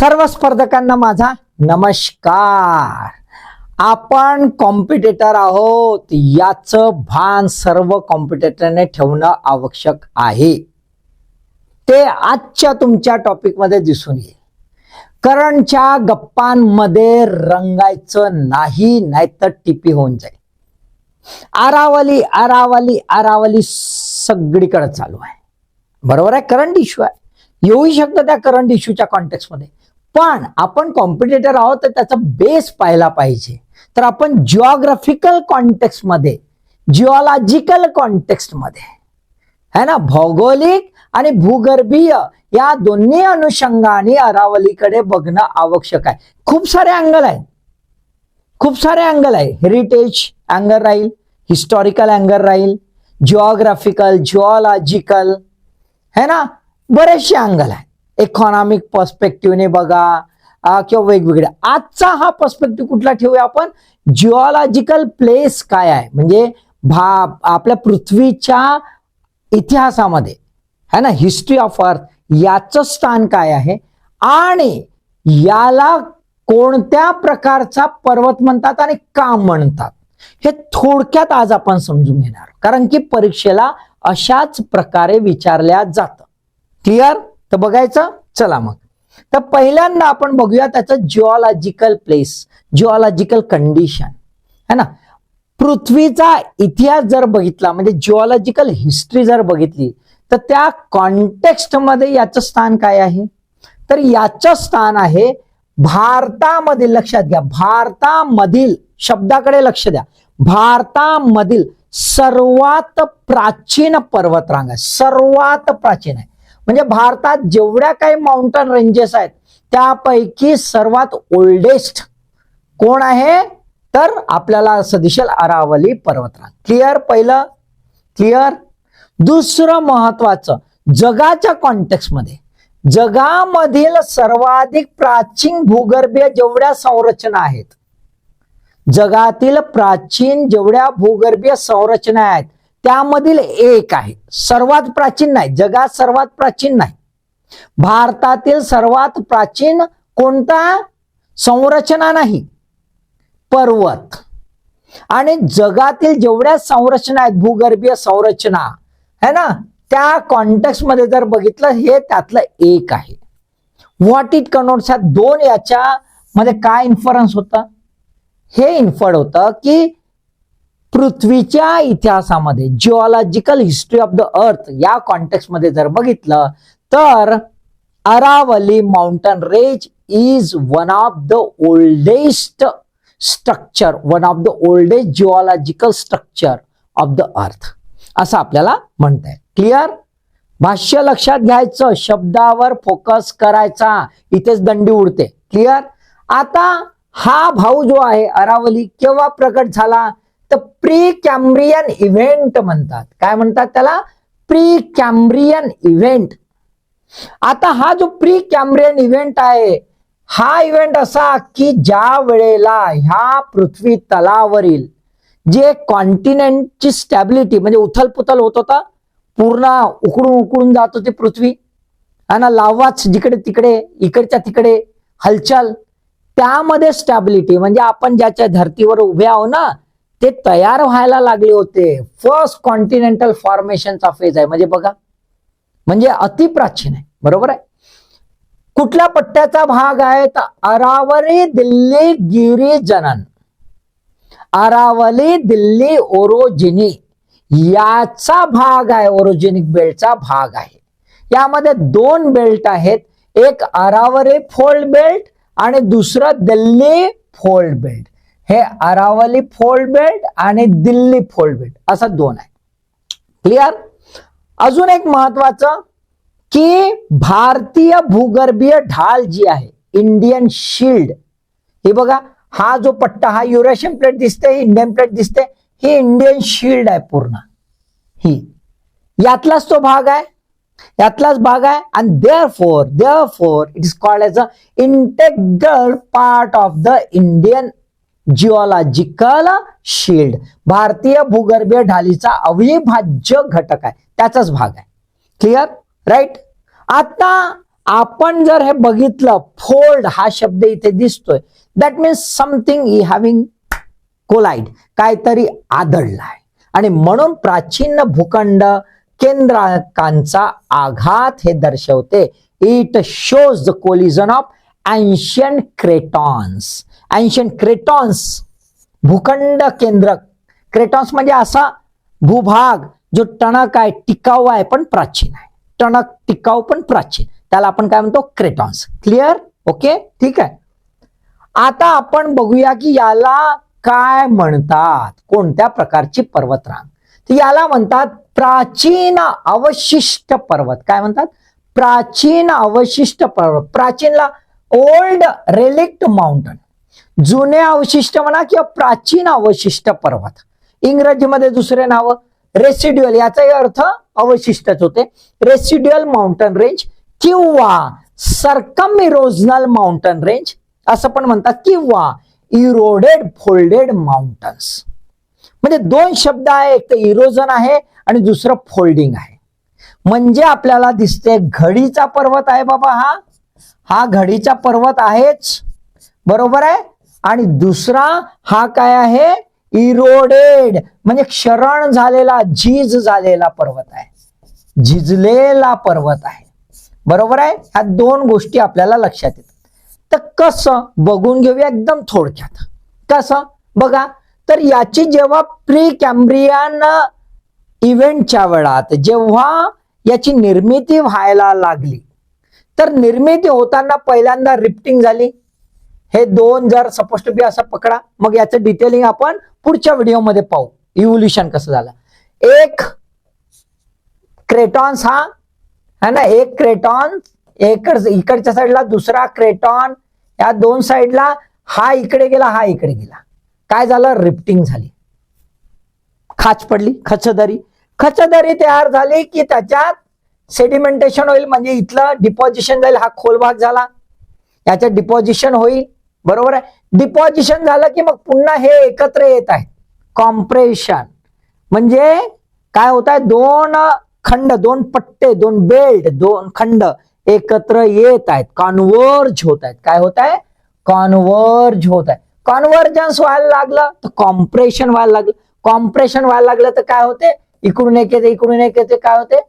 सर्व स्पर्धकांना माझा नमस्कार. आपण कॉम्पिटेटर आहोत. याचं भान सर्व कॉम्पिटेटरने ठेवणं आवश्यक आहे. ते आजच्या तुमच्या टॉपिकमध्ये दिसून येईल. करंटच्या गप्पांमध्ये रंगायचं नाही नाहीतर टिपी होऊन जाईल. आरावली आरावली आरावली सगळीकडे चालू आहे. बरोबर आहे? करंट इश्यू आहे. येऊही शकतं त्या करंट इश्यूच्या कॉन्टेक्स्टमध्ये पण आपण कॉम्पिटेटर आहोत तर त्याचा बेस पाहायला पाहिजे. तर आपण जिओग्राफिकल कॉन्टेक्स्टमध्ये जिओलॉजिकल कॉन्टेक्स्टमध्ये है ना? भौगोलिक आणि भूगर्भीय या दोन्ही अनुषंगाने अरावलीकडे बघणं आवश्यक आहे. खूप सारे अँगल आहेत. खूप सारे अँगल आहे. हेरिटेज अँगल राहील हिस्टॉरिकल अँगल राहील जिओग्राफिकल जिओलॉजिकल है ना? बरेचसे अँगल आहे इकॉनॉमिक पर्स्पेक्टिव्हने बघा किंवा वेगवेगळे आजचा हा पर्स्पेक्टिव्ह कुठला ठेवूया आपण? जिओलॉजिकल प्लेस काय आहे? म्हणजे भा आपल्या पृथ्वीच्या इतिहासामध्ये है ना? हिस्ट्री ऑफ अर्थ याचं स्थान काय आहे? आणि याला कोणत्या प्रकारचा पर्वत म्हणतात आणि का म्हणतात? हे थोडक्यात आज आपण समजून घेणार. कारण की परीक्षेला अशाच प्रकारे विचारल्या जातं. क्लिअर तर बघायचं? चला मग. तर पहिल्यांदा आपण बघूया त्याचं जिओलॉजिकल प्लेस जिओलॉजिकल कंडिशन है ना? पृथ्वीचा इतिहास जर बघितला म्हणजे जिओलॉजिकल हिस्ट्री जर बघितली तर त्या कॉन्टेक्स्टमध्ये याचं स्थान काय आहे? तर याचं स्थान आहे भारतामधील लक्षात घ्या भारतामधील शब्दाकडे लक्ष द्या. भारतामधील सर्वात प्राचीन पर्वतरांग आहे. सर्वात प्राचीन आहे. म्हणजे भारतात जेवढ्या काही माउंटन रेंजेस आहेत त्यापैकी सर्वात ओल्डेस्ट कोण आहे? तर आपल्याला असं दिसेल अरावली पर्वतरांग. क्लिअर पहिलं? क्लिअर दुसरं महत्वाचं जगाच्या कॉन्टेक्स्टमध्ये जगामधील सर्वाधिक प्राचीन भूगर्भीय जेवढ्या संरचना आहेत जगातील प्राचीन जेवढ्या भूगर्भीय संरचना आहेत त्यामधील एक आहे. सर्वात प्राचीन नाही. जगात सर्वात प्राचीन नाही. भारतातील सर्वात प्राचीन कोणता? संरचना नाही. पर्वत. आणि जगातील जेवढ्या संरचना आहेत भूगर्भीय संरचना है ना? त्या कॉन्टेक्स्टमध्ये जर बघितलं हे त्यातलं एक आहे. व्हॉट इट कनोट्स दोन याच्या मध्ये काय इन्फरन्स होता? हे इन्फर्ड होतं की पृथ्वीच्या इतिहासामध्ये जिओलॉजिकल हिस्ट्री ऑफ द अर्थ या कॉन्टेक्स्टमध्ये जर बघितलं तर Aravali mountain range is one of the oldest structure one of the oldest geological structure of the earth असं आपल्याला म्हणताय क्लिअर भाष्य लक्षात घ्यायचं. शब्दावर फोकस करायचा. इथेच दंडी उडते. क्लिअर आता हा भाऊ जो आहे अरावली केव्हा प्रकट झाला? तर प्री कॅम्ब्रियन इव्हेंट म्हणतात. काय म्हणतात त्याला? प्री कॅम्ब्रियन इव्हेंट आता हा जो प्री कॅम्ब्रियन इव्हेंट आहे हा इव्हेंट असा की ज्या वेळेला ह्या पृथ्वी तलावरील जे कॉन्टिनेंटची स्टॅबिलिटी म्हणजे उथलपुथल होत होता पूर्ण उकडून उकडून जात होती पृथ्वी आणि लावाच जिकडे तिकडे इकडच्या तिकडे हलचाल त्यामध्ये स्टॅबिलिटी म्हणजे आपण ज्याच्या धर्तीवर उभे आहो ना ते तयार व्हायला लागले होते. फर्स्ट कॉन्टिनेंटल फॉर्मेशनचा फेज आहे. म्हणजे बघा म्हणजे अतिप्राचीन आहे. बरोबर आहे? कुठल्या पट्ट्याचा भाग आहे? तर अरावली दिल्ली गिरी जनन. अरावली दिल्ली ओरोजिनी. याचा भाग आहे ओरोजिनिक बेल्टचा भाग आहे. यामध्ये दोन बेल्ट आहेत. एक अरावरे फोल्ड बेल्ट आणि दुसरं दिल्ली फोल्ड बेल्ट. हे अरावली फोल्ड बेल्ट आणि दिल्ली फोल्ड बेल्ट असं दोन आहे. क्लिअर अजून एक महत्वाचं की भारतीय भूगर्भीय ढाल जी आहे इंडियन शिल्ड हे बघा हा जो पट्टा हा युरेशियन प्लेट दिसते ही इंडियन प्लेट दिसते ही इंडियन शिल्ड आहे पूर्ण. ही. यातलाच तो भाग आहे यातलाच भाग आहे आणि therefore therefore it is called as a integral part of the Indian geological shield भारतीय भूगर्भीय ढालीचा अविभाज्य घटक आहे. त्याचाच भाग आहे. क्लिअर राईट आता आपण जर हे बघितलं फोल्ड हा शब्द इथे दिसतोय. That means something uh having collide काहीतरी आदळलाय. आणि म्हणून प्राचीन भूखंड केंद्राकांचा आघात हे दर्शवते. It shows the collision of ancient cratons ancient cratons भूखंड केंद्रक. क्रेटॉन्स म्हणजे असा भूभाग जो टणक आहे टिकाऊ आहे पण प्राचीन आहे. टणक टिकाऊ पण प्राचीन. त्याला आपण काय म्हणतो? क्रेटॉन्स क्लिअर ओके ठीक आहे. आता आपण बघूया की याला काय म्हणतात? कोणत्या प्रकारची पर्वतरांग? तर याला म्हणतात प्राचीन अवशिष्ट पर्वत. काय म्हणतात? प्राचीन अवशिष्ट पर्वत. प्राचीनला ओल्ड रेलिक्ट माउंटन जुने अवशिष्ट म्हणा किंवा प्राचीन अवशिष्ट पर्वत. इंग्रजीमध्ये दुसरे नाव रेसिड्युअल याचाही अर्थ अवशिष्टच होते. रेसिड्युअल माउंटन रेंज किंवा सरकम इरोजनल माउंटन रेंज असं पण म्हणतात किंवा इरोडेड फोल्डेड माउंटन्स म्हणजे दोन शब्द आहे एक तर इरोजन आहे आणि दुसरं फोल्डिंग आहे. म्हणजे आपल्याला दिसते घडीचा पर्वत आहे बाबा हा. हा घडीचा पर्वत आहेच. बरोबर आहे? आणि दुसरा हा काय आहे? इरोडेड म्हणजे क्षरण झालेला झीज झालेला पर्वत आहे. झिजलेला पर्वत आहे. बरोबर आहे? ह्या दोन गोष्टी आपल्याला लक्षात येतात. तर कसं? बघून घेऊया एकदम थोडक्यात. कसं? बघा तर याची जेव्हा प्री कॅम्ब्रियन इव्हेंटच्या वेळात जेव्हा याची निर्मिती व्हायला लागली तर निर्मिती होताना पहिल्यांदा रिप्टिंग झाली. हे दोन जर सपोज टू बी असं पकडा मग याचं डिटेलिंग आपण पुढच्या व्हिडिओमध्ये पाहू. इव्होल्युशन कसं झालं? एक क्रेटॉन्स हा है ना? एक क्रेटॉन इकड इकडच्या साईडला दुसरा क्रेटॉन या दोन साईडला हा इकडे गेला हा इकडे गेला. काय झालं? रिफ्टिंग झाली. खाच पडली खचदरी. खचदरी तयार झाली की त्याच्यात सेडिमेंटेशन होईल म्हणजे इथलं डिपॉझिशन जाईल हा खोल भाग झाला. याच्यात डिपॉझिशन होईल. बरोबर आहे? डिपॉझिशन झालं की मग पुन्हा हे एकत्र येत आहे. कॉम्प्रेशन म्हणजे काय होत आहे? दोन खंड दोन पट्टे दोन बेल्ट दोन खंड एकत्र येत आहेत. कॉन्वर्ज होत आहेत. काय होत आहे? कॉन्वर्ज होत आहे. कॉन्व्हर्जन्स व्हायला लागलं तर कॉम्प्रेशन व्हायला लागलं. कॉम्प्रेशन व्हायला लागलं तर काय होते? इकडून एक येते इकडून एक येते. काय होते?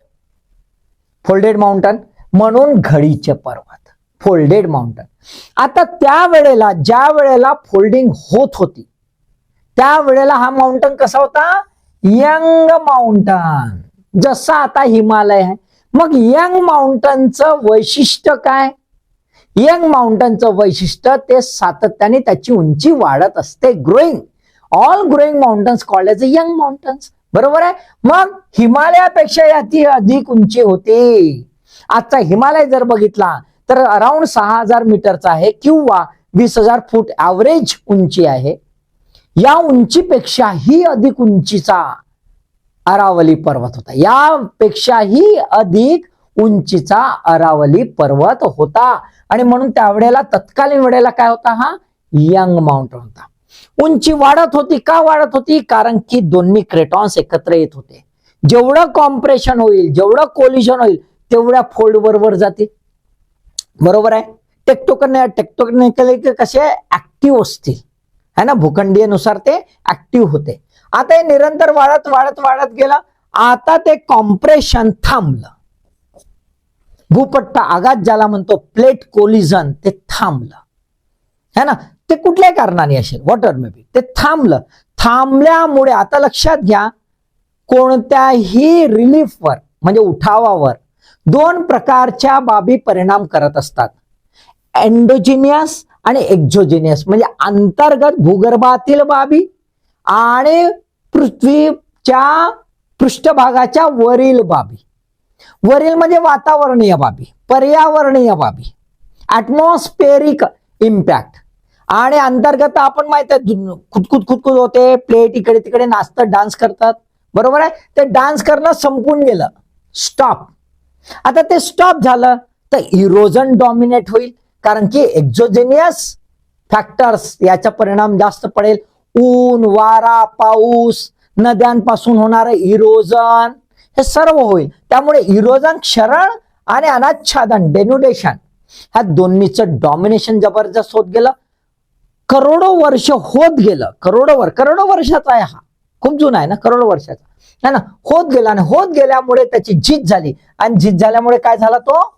फोल्डेड माउंटन म्हणून घडीचे पर्वत. फोल्डेड माउंटन आता त्या वेळेला ज्या वेळेला फोल्डिंग होत होती त्या वेळेला हा माउंटन कसा होता? यंग माउंटन जसा आता हिमालय आहे. मग यंग माउंटनचं वैशिष्ट्य काय? यंग माउंटनचं वैशिष्ट्य ते सातत्याने त्याची उंची वाढत असते. Growing all growing mountains called as young mountains बरोबर आहे? मग हिमालयापेक्षा याची अधिक उंची होती. आजचा हिमालय जर बघितला तर अराउंड सहा हजार मीटरचा आहे किंवा वीस हजार फूट ॲव्हरेज उंची आहे. या उंचीपेक्षाही अधिक उंचीचा अरावली पर्वत होता. यापेक्षाही अधिक उंचीचा अरावली पर्वत होता. आणि म्हणून त्यावेळेला तत्कालीन वेळेला काय होता हा? यंग माउंटन होता. उंची वाढत होती. का वाढत होती? कारण की दोन्ही क्रेटॉन्स एकत्र येत होते. जेवढं कॉम्प्रेशन होईल जेवढं कोलिशन होईल तेवढ्या फोल्ड बरोबर जातील. बरोबर आहे? टेक्टोकन टेक्टोकनिकल कसे ऍक्टिव्ह असतील? है ना? भूखंडीयनुसार ते ऍक्टिव्ह होते. आता हे निरंतर वाढत वाढत वाढत गेलं. आता ते कॉम्प्रेशन थांबलं. भूपट्ट आघात ज्याला म्हणतो प्लेट कोलिझन ते थांबलं. है ना? ते कुठल्याही कारणाने असेल. वॉटर मे बी ते थांबलं. थांबल्यामुळे आता लक्षात घ्या कोणत्याही रिलीफवर म्हणजे उठावावर दोन प्रकारच्या बाबी परिणाम करत असतात. अँडोजिनियस आणि एक्झोजिनियस म्हणजे अंतर्गत भूगर्भातील बाबी आणि पृथ्वीच्या पृष्ठभागाच्या वरील बाबी. वरील म्हणजे वातावरणीय बाबी पर्यावरणीय बाबी. ॲटमॉस्फेरिक इम्पॅक्ट आणि अंतर्गत आपण माहीत आहे खुदखुद खुदखुद होते प्लेट इकडे तिकडे नाचतात डान्स करतात. बरोबर आहे? ते डान्स करणं संपून गेलं. स्टॉप आता ते स्टॉप झालं तर इरोजन डॉमिनेट होईल. कारण की एक्झोजेनियस फॅक्टर्स याचा परिणाम जास्त पडेल. ऊन वारा पाऊस नद्यांपासून होणारं इरोजन हे सर्व होईल. त्यामुळे इरोजन क्षरण आणि अनाच्छादन डेन्युडेशन ह्या दोन्हीचं डॉमिनेशन जबरदस्त होत गेलं. करोडो वर्ष होत गेलं. करोडो करोडो वर्षाचा आहे हा. खूप जुना आहे ना करोडो वर्षाचा. है ना? होत गेला आणि होत गेल्यामुळे त्याची झीज झाली. आणि जीत झाल्यामुळे काय झाला तो?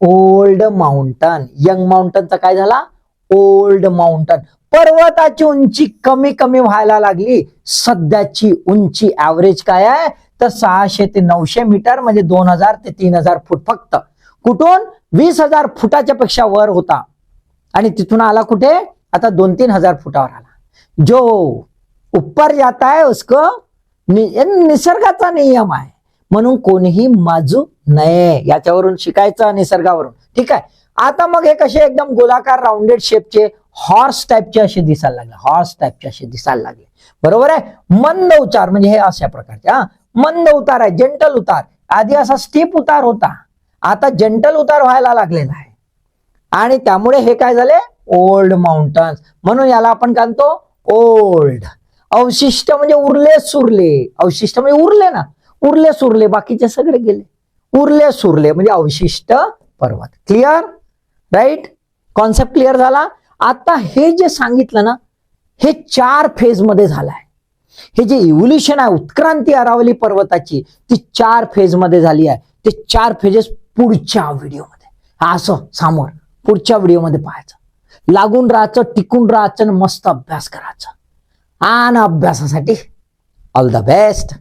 Old mountain. यंग माउंटनचा काय झाला? Old mountain. पर्वताची उंची कमी कमी व्हायला लागली. सध्याची उंची ऍव्हरेज काय आहे? तर सहाशे ते नऊशे मीटर म्हणजे दोन हजार ते तीन हजार फूट फक्त. कुठून? वीस हजार फुटाच्या पेक्षा वर होता. आणि तिथून आला कुठे? आता दोन तीन हजार फुटावर आला. जो ऊपर जाता है उसको नि- निसर्गाचा नियम आहे. म्हणून कोणीही माजू नये. याच्यावरून शिकायचं निसर्गावरून. ठीक आहे? आता मग हे कसे एकदम गोलाकार राऊंडेड शेपचे हॉर्स टाईपचे असे दिसायला लागले. हॉर्स टाईपचे असे दिसायला लागले. बरोबर आहे? मंद उतार म्हणजे हे अशा प्रकारचे हा. मंद उतार आहे जेंटल उतार. आधी असा स्टीप उतार होता. आता जेंटल उतार व्हायला लागलेला आहे. आणि त्यामुळे हे काय झाले? ओल्ड माउंटन्स म्हणून याला आपण काय म्हणतो? ओल्ड अवशिष्ट म्हणजे उरले सुरले. अवशिष्ट म्हणजे उरले ना. उरले सुरले. बाकीचे सगळे गेले. उरले सुरले म्हणजे अवशिष्ट पर्वत. क्लिअर राईट कॉन्सेप्ट क्लिअर झाला? आता हे जे सांगितलं ना हे चार फेजमध्ये झालं आहे हे जे इव्होल्युशन आहे उत्क्रांती अरावली पर्वताची ती चार फेजमध्ये झाली आहे. ते चार फेजेस पुढच्या व्हिडिओमध्ये. असं समोर पुढच्या व्हिडिओमध्ये पाहायचं. लागून राहायचं टिकून राहायचं आणि मस्त अभ्यास करायचा. आणि अभ्यासासाठी ऑल द बेस्ट